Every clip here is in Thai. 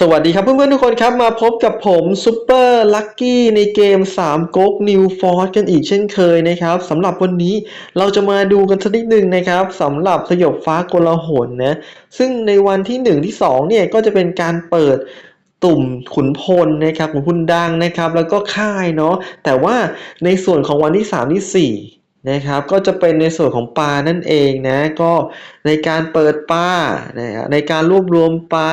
สวัสดีครับเพื่อนๆทุกคนครับ มาพบกับผมซูเปอร์ลัคกี้ในเกม3ก๊กนิวฟอร์กันอีกเช่นเคยนะครับสำหรับวันนี้เราจะมาดูกันสักนิดหนึ่งนะครับสำหรับสยบฟ้าโกลาหลนะซึ่งในวันที่ 1 ที่ 2 เนี่ย ก็จะเป็นการเปิดตุ่มขุนพลนะครับขุนพลดังนะครับ แล้วก็ค่ายเนาะแต่ว่าในส่วนของวันที่ 3 ที่ 4 นะครับก็จะเป็นในส่วนของปลานั่นเองนะก็ในการเปิดปลานะในการรวบรวมปลา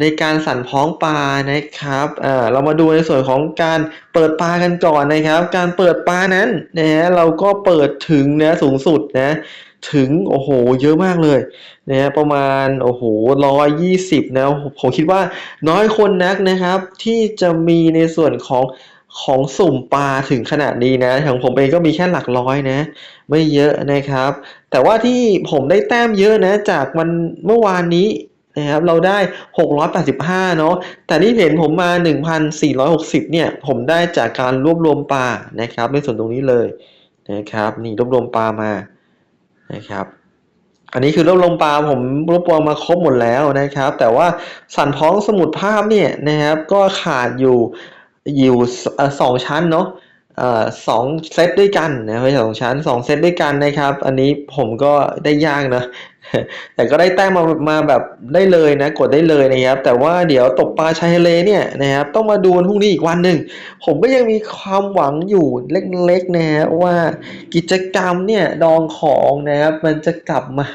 ในการสั่นพ้องปลานะครับเอ่อเรามาดูในส่วนของการเปิดปลากันก่อนนะครับ การเปิดปลานั้นนะฮะเราก็เปิดถึงนะสูงสุดนะถึงโอ้โหเยอะมากเลยนะฮะประมาณโอ้โหร้อยยี่สิบนะผมคิดว่าน้อยคนนักนะครับที่จะมีในส่วนของ ของสุ่มปลาถึงขนาดนี้นะของผมเองก็มีแค่หลักร้อยนะ ไม่เยอะนะครับ แต่ว่าที่ผมได้แต้มเยอะนะ จากวันเมื่อวานนี้นะครับเราได้ 685 เนาะแต่ที่เห็นผมมา 1,460 เนี่ย ผมได้จากการรวบรวมปลานะครับในส่วนตรงนี้เลยนะครับนี่รวบรวมปลามานะครับอันนี้คือรวบรวมปลาผมรวบรวมมาครบหมดแล้วนะครับ แต่ว่าสันพ้องสมุดภาพเนี่ยนะครับก็ขาดอยู่ อยู่สองชั้นเนาะสองเซตด้วยกันนะไม่ใช่สองชั้นสองเซตด้วยกันนะครับ อันนี้ผมก็ได้ยากนะ แต่ก็ได้แต้มมามาแบบได้เลยนะ กดได้เลยนะครับ แต่ว่าเดี๋ยวตกปลาชายทะเลเนี่ยนะครับ ต้องมาดูวันพรุ่งนี้อีกวันหนึ่งผมก็ยังมีความหวังอยู่เล็กๆนะฮะว่ากิจกรรมเนี่ยดองของนะครับมันจะกลับมา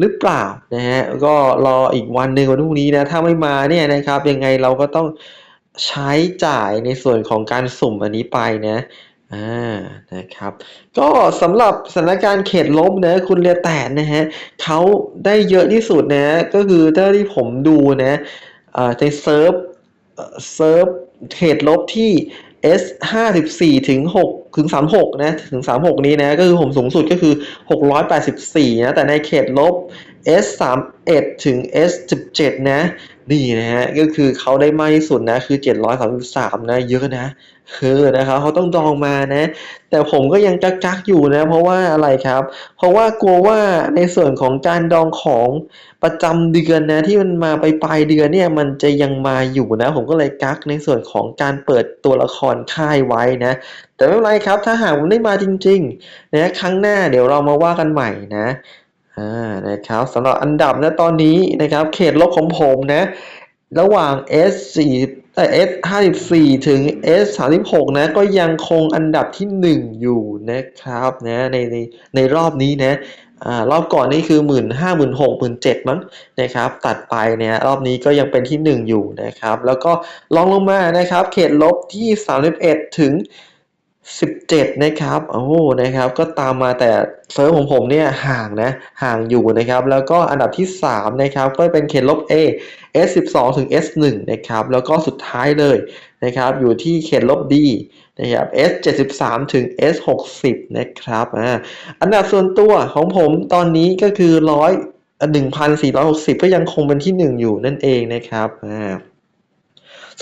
หรือเปล่านะฮะก็รออีกวันหนึ่งวันพรุ่งนี้นะถ้าไม่มาเนี่ยนะครับยังไงเราก็ต้อง ใช้จ่ายในส่วนของการสุ่มอันนี้ไปนะอ่านะครับก็สำหรับสถานการณ์เขตลบนะคุณเรียแตนนะฮะเขาได้เยอะที่สุดนะก็คือเท่าที่ผมดูนะอ่าในเซิร์ฟเอ่อเซิร์ฟเขตลบที่ S ห้าสิบสี่ถึงหกถึงสามหกนะถึงสามหกนี้นะก็คือผมสูงสุดก็คือหกร้อยแปดสิบสี่นะแต่ในเขตลบ S สามเอ็ดถึง S สิบเจ็ดนะนี่นะฮะก็คือเขาได้มากที่สุดนะคือเจ็ดร้อยสามสิบสามนะ เยอะนะคือนะครับเขาต้องดองมานะ แต่ผมก็ยังกักๆอยู่นะ เพราะว่าอะไรครับ เพราะว่ากลัวว่าในส่วนของการดองของประจำเดือนนะที่มันมาไปปลายเดือนเนี่ยมันจะยังมาอยู่นะ ผมก็เลยกักในส่วนของการเปิดตัวละครค่ายไว้นะ แต่ไม่เป็นไรครับถ้าหากมันได้มาจริงๆนะครั้งหน้าเดี๋ยวเรามาว่ากันใหม่นะ อ่านะครับสำหรับอันดับนะตอนนี้นะครับ เขตลบของผมนะ ระหว่าง S 4เอ่อ S 54 ถึง S 36 นะ ก็ยังคงอันดับที่ 1 อยู่นะครับนะในในในรอบนี้นะอ่ารอบก่อนนี่คือหมื่นห้าหมื่นหกหมื่นเจ็ดมั้งนะครับ ตัดไปเนี่ยรอบนี้ก็ยังเป็นที่ 1 อยู่นะครับ แล้วก็ลองลงมานะครับ เขตลบที่ 31 ถึง 17 นะครับ โอ้โห นะครับ ก็ตามมาแต่เซิร์ฟของผมเนี่ยห่างนะ ห่างอยู่นะครับ แล้วก็อันดับที่ 3 นะครับ ก็เป็นเขตลบ A S12 ถึง S1 นะครับ แล้วก็สุดท้ายเลยนะครับ อยู่ที่เขตลบ D นะครับ S73 ถึง S60 นะครับ อ่า อันดับส่วนตัวของผมตอนนี้ก็คือร้อย1,460 ก็ยังคงเป็นที่ 1 อยู่นั่นเองนะครับ อ่า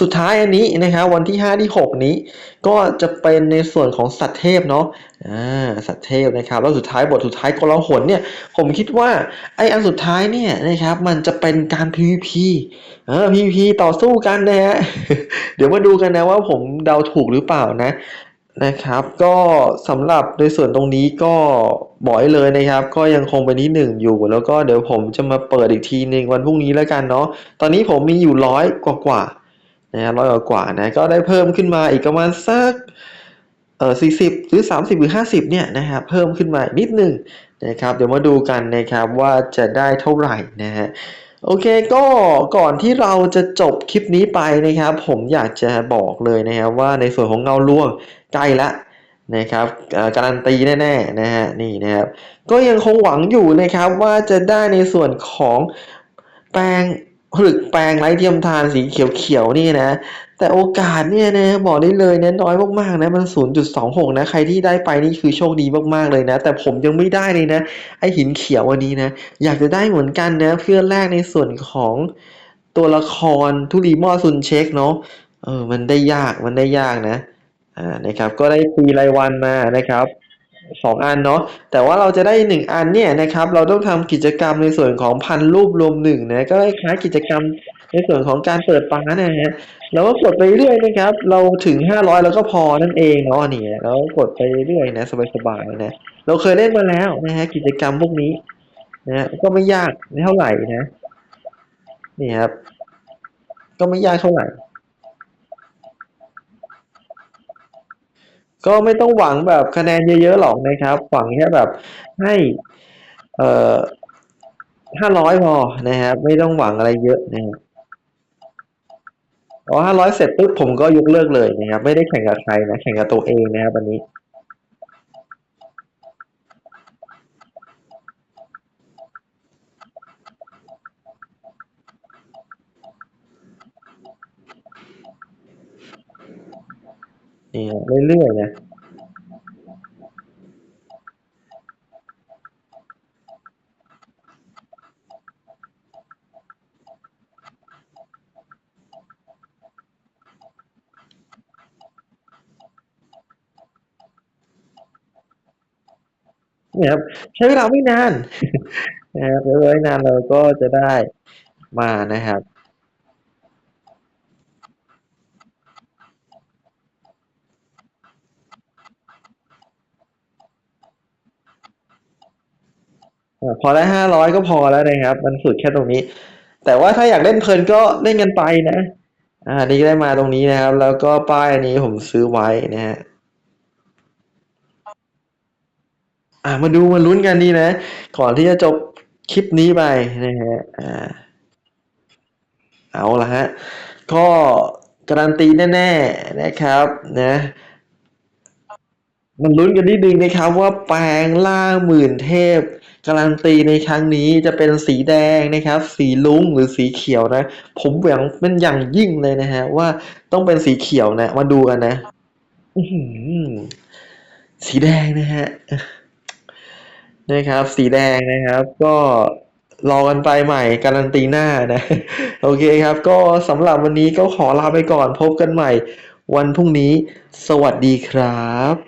สุดท้ายอันนี้นะครับวันที่ 5 ที่ 6 นี้ ก็จะเป็นในส่วนของสัตว์เทพเนาะอ่าสัตว์เทพนะครับแล้วสุดท้ายบทสุดท้ายกลาหลเนี่ย ผมคิดว่าไออันสุดท้ายเนี่ยนะครับมันจะเป็นการ PVP เออ PVP ต่อสู้กันนะฮะเดี๋ยวมาดูกันนะว่าผมเดาถูกหรือเปล่านะนะครับก็สำหรับในส่วนตรงนี้ก็บอกเลยนะครับ ก็ยังคงเป็นที่หนึ่งอยู่ แล้วก็เดี๋ยวผมจะมาเปิดอีกทีหนึ่งวันพรุ่งนี้แล้วกันเนาะตอนนี้ผมมีอยู่ร้อยกว่ากว่า นะร้อยกว่านะก็ได้เพิ่มขึ้นมาอีกประมาณสักเอ่อสี่สิบหรือสามสิบหรือห้าสิบเนี่ยนะครับเพิ่มขึ้นมานิดนึงนะครับเดี๋ยวมาดูกันนะครับว่าจะได้เท่าไหร่นะฮะโอเคก็ก่อนที่เราจะจบคลิปนี้ไปนะครับ ผมอยากจะบอกเลยนะครับว่าในส่วนของเงาล่วงใกล้ละนะครับการันตีแน่ๆนะฮะนี่นะครับก็ยังคงหวังอยู่นะครับว่าจะได้ในส่วนของแปลง ผลึกแปลงไร้เทียมทานสีเขียวๆนี่นะ แต่โอกาสเนี่ยนะบอกได้เลยนะน้อยมากๆนะมัน 0.26 นะ ใครที่ได้ไปนี่คือโชคดีมากๆเลยนะ แต่ผมยังไม่ได้เลยนะ ไอหินเขียวอันนี้นะ อยากจะได้เหมือนกันนะ เพื่อแลกในส่วนของตัวละครทุลีมอซุนเช็คเนาะเออมันได้ยากมันได้ยากนะอ่านะครับก็ได้ฟรีรายวันมานะครับ สองอันเนาะแต่ว่าเราจะได้หนึ่งอันเนี่ยนะครับเราต้องทำกิจกรรมในส่วนของพันรูปรวมหนึ่งนะก็คล้ายกิจกรรมในส่วนของการเปิดฟ้านะฮะเราก็กดไปเรื่อยนะครับ เราถึงห้าร้อยแล้วก็พอนั่นเองเนาะนี่เราก็กดไปเรื่อยนะสบายๆนะเราเคยเล่นมาแล้วนะฮะกิจกรรมพวกนี้นะก็ไม่ยากไม่เท่าไหร่นะนี่ครับ ก็ไม่ยากเท่าไหร่ ก็ไม่ต้องหวังแบบคะแนนเยอะๆหรอกนะครับ หวังแค่แบบให้เอ่อห้าร้อยพอนะครับ ไม่ต้องหวังอะไรเยอะนะครับพอห้าร้อยเสร็จปุ๊บผมก็ยกเลิกเลยนะครับ ไม่ได้แข่งกับใครนะ แข่งกับตัวเองนะครับวันนี้ นี่ครับเรื่อยๆนะนี่ครับใช้เวลาไม่นานนะครับใช้เวลาไม่นานเราก็จะได้มานะครับ พอได้ห้าร้อยก็พอแล้วนะครับ มันสุดแค่ตรงนี้ แต่ว่าถ้าอยากเล่นเพลินก็เล่นกันไปนะ อ่า นี่ได้มาตรงนี้นะครับ แล้วก็ป้ายอันนี้ผมซื้อไว้นะฮะอ่ามาดูมาลุ้นกันดีนะ ก่อนที่จะจบคลิปนี้ไปนะฮะอ่าเอาละฮะ ก็การันตีแน่ๆนะครับ นะมันลุ้นกันนิดนึงนะครับว่าแปลงล่างหมื่นเทพ การันตีในครั้งนี้จะเป็นสีแดงนะครับ สีลุ้งหรือสีเขียวนะ ผมหวังเป็นอย่างยิ่งเลยนะฮะ ว่าต้องเป็นสีเขียวนะ มาดูกันนะสีแดงนะฮะนะครับ สีแดงนะครับ ก็รอกันไปใหม่การันตีหน้านะ โอเคครับ ก็สำหรับวันนี้ก็ขอลาไปก่อนพบกันใหม่ วันพรุ่งนี้ สวัสดีครับ